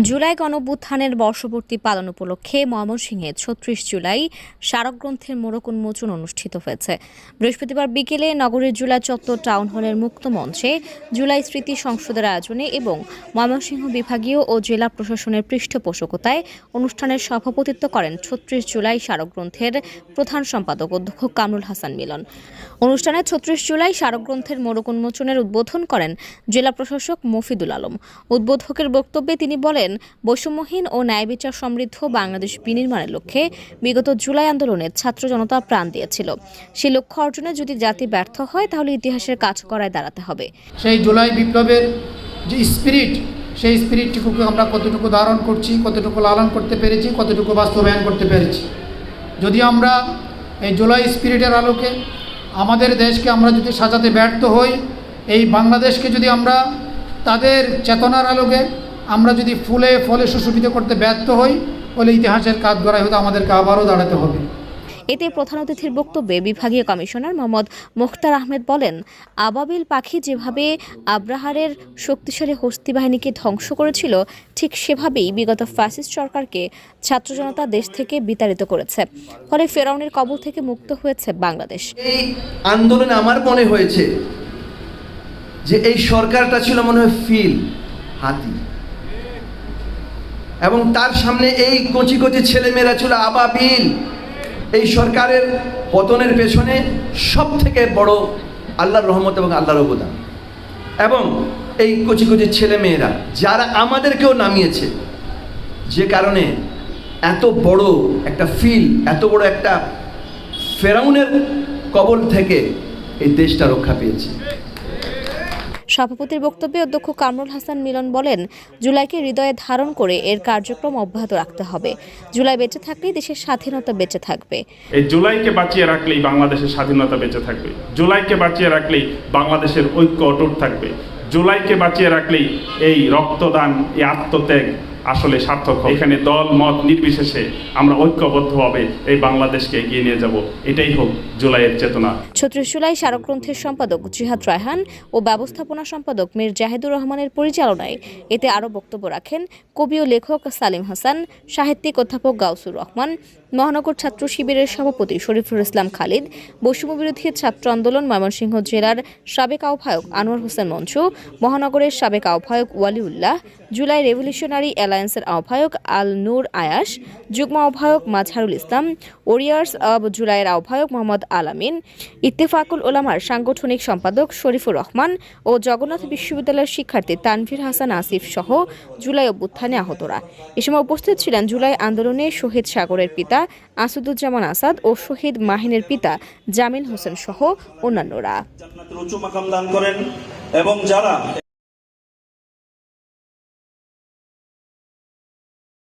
জুলাই গণভ্যুত্থানের বর্ষপূর্তি পালন উপলক্ষে ময়মনসিংহে ছত্রিশ জুলাই স্মারক গ্রন্থের মোড়ক উন্মোচন অনুষ্ঠিত হয়েছে। বৃহস্পতিবার বিকেলে নগরীর জুলাই চত্বর টাউন হলের মুক্ত মঞ্চে জুলাই স্মৃতি সংসদের আয়োজনে এবং ময়মনসিংহ বিভাগীয় ও জেলা প্রশাসনের পৃষ্ঠপোষকতায় অনুষ্ঠানের সভাপতিত্ব করেন ছত্রিশ জুলাই স্মারক গ্রন্থের প্রধান সম্পাদক অধ্যক্ষ কামরুল হাসান মিলন। অনুষ্ঠানে ছত্রিশ জুলাই স্মারক গ্রন্থের মোড়ক উন্মোচনের উদ্বোধন করেন জেলা প্রশাসক মফিদুল আলম। উদ্বোধকের বক্তব্যে তিনি বলেন বৈষম্যহীন ও ন্যায় বিচার সমৃদ্ধ বাংলাদেশ বিনির্মাণের লক্ষ্যে বিগত জুলাই আন্দোলনে ছাত্র জনতা প্রাণ দিয়েছিল। সেই লক্ষ্য অর্জনে যদি জাতি ব্যর্থ হয়, তাহলে ইতিহাসের কাজ করায় দাঁড়াতে হবে। সেই জুলাই বিপ্লবের যে স্পিরিট সেই স্পিরিটটুকুকে আমরা কতটুকু ধারণ করছি, কতটুকু লালন করতে পেরেছি, কতটুকু বাস্তবায়ন করতে পেরেছি। যদি আমরা এই জুলাই স্পিরিটের আলোকে আমাদের দেশকে আমরা যদি সাজাতে ব্যর্থ হই, এই বাংলাদেশকে যদি আমরা তাদের চেতনার আলোকে আমরা যদি ফুলে ফলে সুশোভিত করতে ব্যর্থ হই তাহলে ইতিহাসের কাজ গড়ায় হয়তো আমাদেরকে আবারও দাঁড়াতে হবে। এতে প্রধান অতিথির বক্তব্যে বিভাগীয় কমিশনার মোহাম্মদ মোখতার আহমেদ বলেন আবাবিল পাখি যেভাবে আব্রাহারের শক্তিশালী হস্তি বাহিনীকে ধ্বংস করেছিল ঠিক সেভাবেই বিগত ফ্যাসিস্ট সরকারকে ছাত্র জনতা দেশ থেকে বিতাড়িত করেছে। ফলে ফেরাউনের কবল থেকে মুক্ত হয়েছে বাংলাদেশ। এই আন্দোলনে আমার মনে হয়েছে যে এই সরকারটা ছিল মনে হয় ফিল হাতি। এবং তার সামনে এই কচি কচি ছেলেমেয়েরা ছিল আবাবিল। এই সরকারের পতনের পেছনে সব থেকে বড় আল্লাহর রহমত এবং আল্লাহর অবদান। এবং এই কচি কচি ছেলেমেয়েরা, যারা আমাদেরকেও নামিয়েছে, যে কারণে এত বড় একটা ফিল, এত বড় একটা ফেরাউনের কবল থেকে এই দেশটা রক্ষা পেয়েছে। সভাপতির বক্তব্যে অধ্যক্ষ কামরুল হাসান মিলন বলেন, জুলাইকে হৃদয়ে ধারণ করে এর কার্যক্রম অব্যাহত রাখতে হবে। জুলাই বেঁচে থাকলে দেশের স্বাধীনতা বেঁচে থাকবে। এই জুলাইকে বাঁচিয়ে রাখলেই বাংলাদেশের স্বাধীনতা বেঁচে থাকবে। জুলাইকে বাঁচিয়ে রাখলেই বাংলাদেশের ঐক্য অটুট থাকবে। জুলাইকে বাঁচিয়ে রাখলেই এই রক্তদান, এই আত্মত্যাগ আসলে সার্থক হবে। এখানে দল, মত নির্বিশেষে আমরা ঐক্যবদ্ধভাবে এই বাংলাদেশকে এগিয়ে নিয়ে যাব। এটাই হোক জুলাইয়ের চেতনা। ছত্রিশ জুলাই স্মারক গ্রন্থের সম্পাদক জিহাদ রায়হান ও ব্যবস্থাপনা সম্পাদক মীর জাহিদুর রহমানের পরিচালনায় এতে আরও বক্তব্য রাখেন কবি ও লেখক সালিম হাসান, সাহিত্যিক অধ্যাপক গাউসুর রহমান, মহানগর ছাত্র শিবিরের সভাপতি শরীফুল ইসলাম খালিদ বৈষম্য বিরোধী ছাত্র আন্দোলন ময়মনসিংহ জেলার সাবেক আহ্বায়ক আনোয়ার হোসেন মঞ্চু, মহানগরের সাবেক আহ্বায়ক ওয়ালিউল্লাহ জুলাই রেভলিউশনারি অ্যালায়েন্সের আহ্বায়ক আল নূর আয়াস যুগ্ম আহ্বায়ক মাজহারুল ইসলাম, ওরিয়ার্স অব জুলাইয়ের আহ্বায়ক মোহাম্মদ আলামিন, ইত্তেফাকুল ওলামার সাংগঠনিক সম্পাদক শরীফুর রহমান ও জগন্নাথ বিশ্ববিদ্যালয়ের শিক্ষার্থী তানভীর হাসান আসিফ সহ জুলাই অভ্যুত্থানে আহতরা। এ সময় উপস্থিত ছিলেন জুলাই আন্দোলনে শহীদ সাগরের পিতা আসাদুজ্জামান আসাদ ও শহীদ মাহিনের পিতা জামিল হোসেন সহ অন্যান্যরা। এবং যারা